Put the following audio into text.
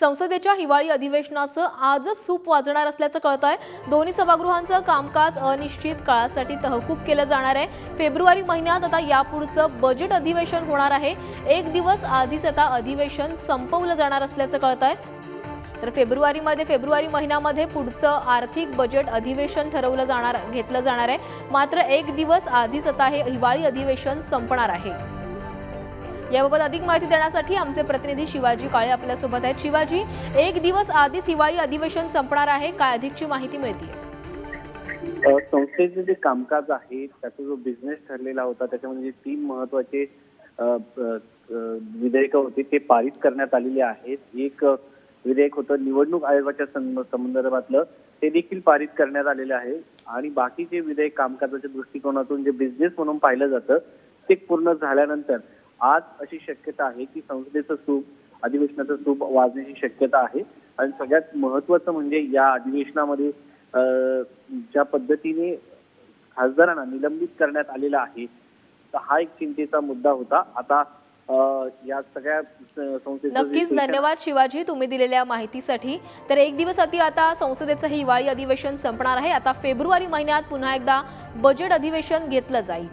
संसदेच्या हिवाळी अधिवेशनाचं आजच सूप वाजणार असल्याचं कळत आहे दोन्ही सभागृहांचं कामकाज अनिश्चित काळासाठी तहकूब केलं जाणार आहे. फेब्रुवारी महिन्यात आता यापुढचं बजेट अधिवेशन होणार आहे. एक दिवस आधीच आता अधिवेशन संपवलं जाणार असल्याचं कळत आहे तर फेब्रुवारीमध्ये फेब्रुवारी महिन्यामध्ये पुढचं आर्थिक बजेट अधिवेशन ठरवलं जाणार घेतलं जाणार आहे. मात्र एक दिवस आधीच आता हे हिवाळी अधिवेशन संपणार आहे. याबाबत अधिक माहिती देण्यासाठी आमचे प्रतिनिधी शिवाजी काळे आपल्यासोबत आहेत. शिवाजी एक दिवस आधीच हिवाळी अधिवेशन संपणार आहे. काय अधिकची माहिती मिळते संस्थेचं संस्थेचे जे कामकाज आहे त्याचा जो बिझनेस ठरलेला होता त्याच्यामध्ये तीन महत्त्वाचे विधेयकं होती ते पारित करण्यात आलेले आहेत. एक विधेयक होतं निवडणूक आयोगाच्या संदर्भातलं ते देखील पारित करण्यात आलेले आहे. आणि बाकीचे विधेयक कामकाजाच्या दृष्टिकोनातून जे बिझनेस म्हणून पाहिलं जातं ते पूर्ण झाल्यानंतर आज अशी शक्यता आहे की संसदेचं सूप अधिवेशनाचं सूप वाजण्याची शक्यता आहे. आणि सगळ्यात महत्वाचं म्हणजे या अधिवेशनामध्ये ज्या पद्धतीने खासदारांना निलंबित करण्यात आलेला आहे तर हा एक चिंतेचा मुद्दा होता. आता या सगळ्या नक्कीच धन्यवाद शिवाजी तुम्ही दिलेल्या माहितीसाठी. तर एक दिवस आधी आता संसदेचं हे हिवाळी अधिवेशन संपणार आहे. आता फेब्रुवारी महिन्यात पुन्हा एकदा बजेट अधिवेशन घेतलं जाईल.